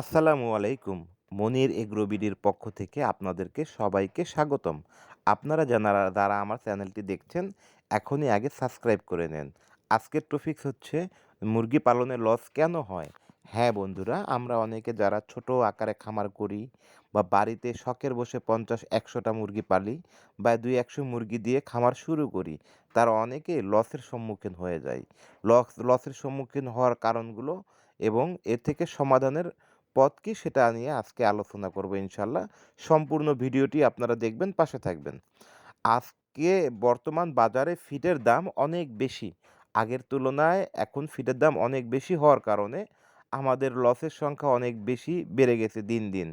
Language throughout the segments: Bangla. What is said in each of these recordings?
আসসালামু আলাইকুম। মনির এগ্রোবিডির পক্ষ থেকে আপনাদেরকে সবাইকে স্বাগতম। আপনারা যারা যারা আমার চ্যানেলটি দেখছেন, এখনই আগে সাবস্ক্রাইব করে নেন। আজকের টপিকস হচ্ছে, মুরগি পালনে লস কেন হয়? হ্যাঁ বন্ধুরা, আমরা অনেকে যারা ছোট আকারে খামার করি বা বাড়িতে শখের বসে পঞ্চাশ, একশোটা মুরগি পালি বা দুই, একশো মুরগি দিয়ে খামার শুরু করি, তারা অনেকে লসের সম্মুখীন হয়ে যায়। লস, লসের সম্মুখীন হওয়ার কারণগুলো এবং এর থেকে সমাধানের পথ কি সেটা নিয়ে আজকে আলোচনা করব ইনশাল্লাহ। সম্পূর্ণ ভিডিওটি আপনারা দেখবেন, পাশে থাকবেন। আজকে বর্তমান বাজারে ফিটের দাম অনেক বেশি। আগের তুলনায় এখন ফিটের দাম অনেক বেশি হওয়ার কারণে আমাদের লসের সংখ্যা অনেক বেশি বেড়ে গেছে দিন দিন।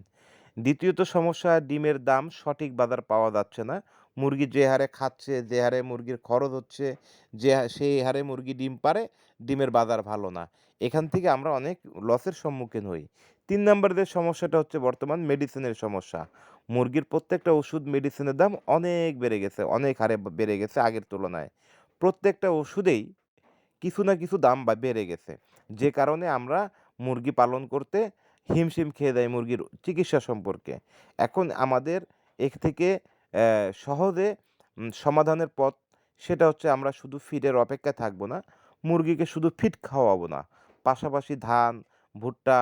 দ্বিতীয়ত সমস্যা, ডিমের দাম সঠিক বাজার পাওয়া যাচ্ছে না। মুরগি যে হারে খাচ্ছে, যে হারে মুরগির খরচ হচ্ছে, যে সেই হারে মুরগি ডিম পারে, ডিমের বাজার ভালো না। এখান থেকে আমরা অনেক লসের সম্মুখীন হই। তিন নম্বর যে সমস্যাটা হচ্ছে বর্তমান মেডিসিনের সমস্যা। মুরগির প্রত্যেকটা ওষুধ মেডিসিনের দাম অনেক বেড়ে গেছে, অনেক হারে বেড়ে গেছে আগের তুলনায়। প্রত্যেকটা ওষুধেই কিছু না কিছু দাম বা, বেড়ে গেছে। যে কারণে আমরা মুরগি পালন করতে হিমশিম খেয়ে দেয় মুরগির চিকিৎসা সম্পর্কে। এখন আমাদের এর থেকে সহজে সমাধানের পথ সেটা হচ্ছে আমরা শুধু ফিডের অপেক্ষায় থাকব না মুরগিকে শুধু ফিড খাওয়াবো না। পাশাপাশি ধান ভুট্টা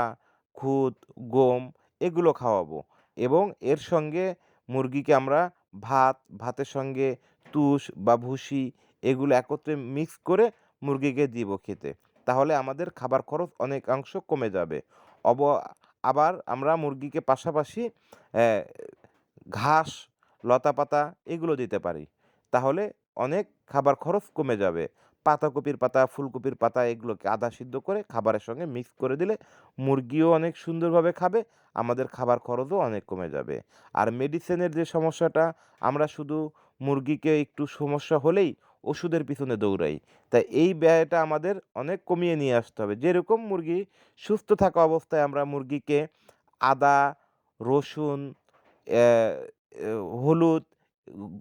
খুদ গম এগুলো খাওয়াবো এবং এর সঙ্গে মুরগিকে আমরা ভাত ভাতের সঙ্গে তুষ বা ভুসি এগুলো একত্রে মিক্স করে মুরগিকে দিব খেতে। তাহলে আমাদের খাবার খরচ অনেকাংশ কমে যাবে। অব আবার আমরা মুরগিকে পাশাপাশি আহ, ঘাস লতাপাতা এগুলো দিতে পারি। তাহলে অনেক খাবার খরচ কমে যাবে। পাতাকপির পাতা, ফুলকপির পাতা এগুলোকে আদা সিদ্ধ করে খাবারের সঙ্গে মিক্স করে দিলে মুরগিও অনেক সুন্দরভাবে খাবে, আমাদের খাবার খরচও অনেক কমে যাবে। আর মেডিসিনের যে সমস্যাটা, আমরা শুধু মুরগিকে একটু সমস্যা হলেই ওষুধের পিছনে দৌড়াই। তাই এই ব্যয়টা আমাদের অনেক কমিয়ে নিয়ে আসতে হবে। যেরকম মুরগি সুস্থ থাকা অবস্থায় আমরা মুরগিকে আদা, রসুন হলুদ,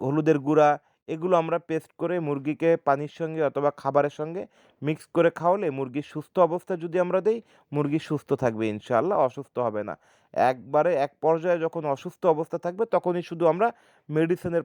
হলুদের গুঁড়া এগুলো আমরা পেস্ট করে মুরগিকে পানির সঙ্গে অথবা খাবারের সঙ্গে মিক্স করে খাওয়ালে মুরগি সুস্থ অবস্থায় যদি আমরা দেই, মুরগি সুস্থ থাকবে ইনশাআল্লাহ, অসুস্থ হবে না। একবারে এক পর্যায়ে যখন অসুস্থ অবস্থা থাকবে তখনই শুধু আমরা মেডিসিনের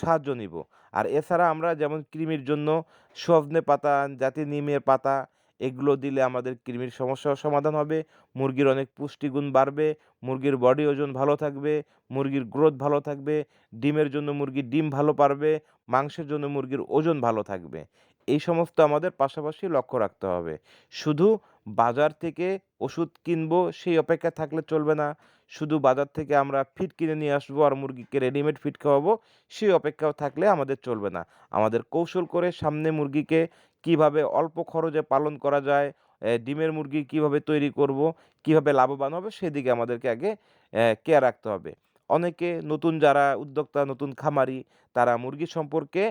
সাহায্য নিব। আর এছাড়া আমরা যেমন কৃমির জন্য সজনে পাতা জাতি নিমের পাতা এগুলো দিলে আমাদের কৃমির সমস্যাও সমাধান হবে, মুরগির অনেক পুষ্টিগুণ বাড়বে, মুরগির বডি ওজন ভালো থাকবে, মুরগির গ্রোথ ভালো থাকবে, ডিমের জন্য মুরগির ডিম ভালো পারবে, মাংসের জন্য মুরগির ওজন ভালো থাকবে। এই সমস্ত আমাদের পাশাপাশি লক্ষ্য রাখতে হবে। শুধু বাজার থেকে ওষুধ কিনবো সেই অপেক্ষা থাকলে চলবে না। শুধু বাজার থেকে আমরা ফিড কিনে নিয়ে আসব আর মুরগিকে রেডিমেড ফিড খাওয়াবো, সেই অপেক্ষাও থাকলে আমাদের চলবে না। আমাদের কৌশল করে সামনে মুরগিকে কীভাবে অল্প খরচে পালন করা যায় ডিমের মুরগি কীভাবে তৈরি করব, কীভাবে লাভবান হবে, সেদিকে আমাদেরকে আগে কেয়ার রাখতে হবে। অনেকে নতুন যারা উদ্যোক্তা, নতুন খামারি, তারা মুরগি সম্পর্কে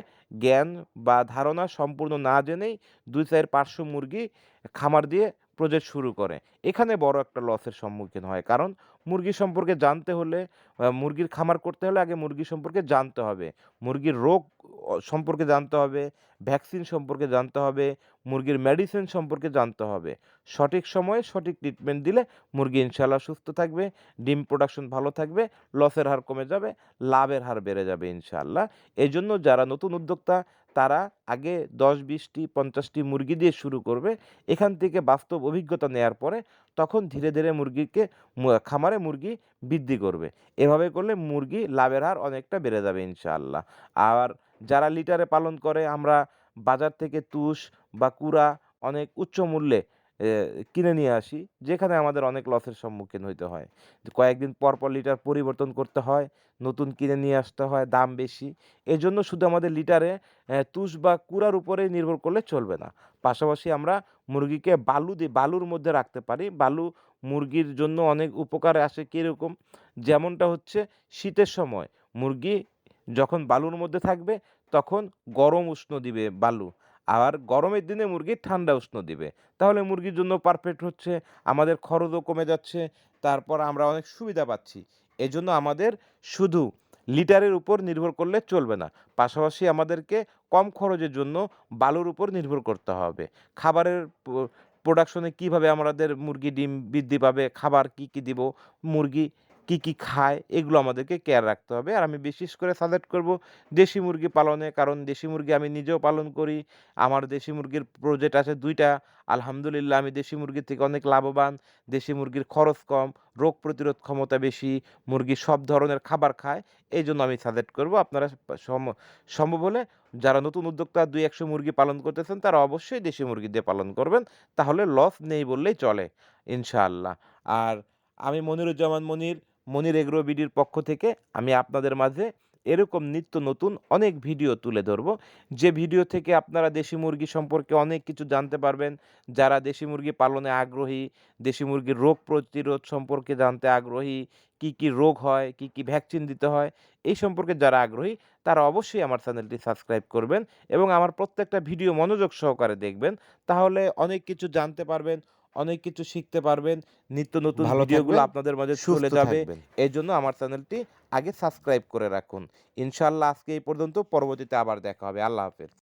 জ্ঞান বা ধারণা সম্পূর্ণ না জেনেই দুই চার পাঁচশো মুরগি খামার দিয়ে প্রজেক্ট শুরু করে। এখানে বড় একটা লসের সম্মুখীন হয়। কারণ মুরগি সম্পর্কে জানতে হলে মুরগির খামার করতে হলে আগে মুরগি সম্পর্কে জানতে হবে। মুরগির রোগ সম্পর্কে জানতে হবে ভ্যাকসিন সম্পর্কে জানতে হবে, মুরগির মেডিসিন সম্পর্কে জানতে হবে। সঠিক সময়ে সঠিক ট্রিটমেন্ট দিলে মুরগি ইনশাল্লাহ সুস্থ থাকবে, ডিম প্রোডাকশন ভালো থাকবে লসের হার কমে যাবে, লাভের হার বেড়ে যাবে ইনশাল্লাহ এই জন্য যারা নতুন উদ্যোক্তা তারা আগে দশ বিশটি পঞ্চাশটি মুরগি দিয়ে শুরু করবে। এখান থেকে বাস্তব অভিজ্ঞতা নেয়ার পরে তখন ধীরে ধীরে মুরগিকে খামারে মুরগি বৃদ্ধি করবে। এভাবে করলে মুরগি লাভের হার অনেকটা বেড়ে যাবে ইনশাআল্লাহ। আর যারা লিটারে পালন করে, আমরা বাজার থেকে তুষ বা কুড়া অনেক উচ্চ মূল্যে কিনে নিয়ে আসি। যেখানে আমাদের অনেক লসের সম্মুখীন হইতে হয়। কয়েকদিন পর পর লিটার পরিবর্তন করতে হয়, নতুন কিনে নিয়ে আসতে হয়, দাম বেশি। এজন্য শুধু আমাদের লিটারে তুষ বা কুড়ার উপরেই নির্ভর করলে চলবে না। পাশাপাশি আমরা মুরগিকে বালু দিয়ে, বালুর মধ্যে রাখতে পারি। বালু মুরগির জন্য অনেক উপকারে আসে কীরকম? যেমনটা হচ্ছে শীতের সময়, মুরগি যখন বালুর মধ্যে থাকবে, তখন গরম উষ্ণ দিবে বালু। আর গরমের দিনে মুরগি ঠান্ডা উষ্ণ দিবে। তাহলে মুরগির জন্য পারফেক্ট হচ্ছে, আমাদের খরচও কমে যাচ্ছে, তারপর আমরা অনেক সুবিধা পাচ্ছি। এজন্য আমাদের শুধু লিটারের উপর নির্ভর করলে চলবে না, পাশাপাশি আমাদেরকে কম খরচের জন্য বালুর উপর নির্ভর করতে হবে। খাবারের প্রোডাকশনে কীভাবে আমাদের মুরগি ডিম বৃদ্ধি পাবে, খাবার কি কি দিব, মুরগি কি কি খায়, এগুলো আমাদেরকে কেয়ার রাখতে হবে। আর আমি বিশেষ করে সাজেস্ট করব দেশি মুরগি পালনে। কারণ দেশি মুরগি আমি নিজেও পালন করি। আমার দেশি মুরগির প্রজেক্ট আছে দুইটা। আলহামদুলিল্লাহ, আমি দেশি মুরগির থেকে অনেক লাভবান। দেশি মুরগির খরচ কম, রোগ প্রতিরোধ ক্ষমতা বেশি, মুরগি সব ধরনের খাবার খায়। এই জন্য আমি সাজেস্ট করব আপনারা সম- সম্ভব হলে যারা নতুন উদ্যোক্তা দুই একশো মুরগি পালন করতেছেন, তারা অবশ্যই দেশি মুরগি দিয়ে পালন করবেন। তাহলে লস নেই বললেই চলে, ইনশাআল্লাহ। আর আমি মনিরুজ্জামান মনির মনির এগ্রো বিডির পক্ষ থেকে আমি আপনাদের মাঝে এরকম নিত্য নতুন অনেক ভিডিও তুলে ধরব। যে ভিডিও থেকে আপনারা দেশি মুরগি সম্পর্কে অনেক কিছু জানতে পারবেন। যারা দেশি মুরগি পালনে আগ্রহী, দেশি মুরগির রোগ প্রতিরোধ সম্পর্কে জানতে আগ্রহী, কি কি রোগ হয়, কি কি ভ্যাকসিন দিতে হয়, এই সম্পর্কে যারা আগ্রহী, তারা অবশ্যই আমার চ্যানেলটি সাবস্ক্রাইব করবেন এবং আমার প্রত্যেকটা ভিডিও মনোযোগ সহকারে দেখবেন। তাহলে অনেক কিছু জানতে পারবেন অনেক কিছু শিখতে পারবেন নিত্য নতুন ভিডিওগুলো আপনাদের মাঝে চলে যাবে। এই জন্য আমার চ্যানেলটি আগে সাবস্ক্রাইব করে রাখুন। ইনশাল্লাহ আজকে এই পর্যন্ত পরবর্তীতে আবার দেখা হবে। আল্লাহ হাফেজ।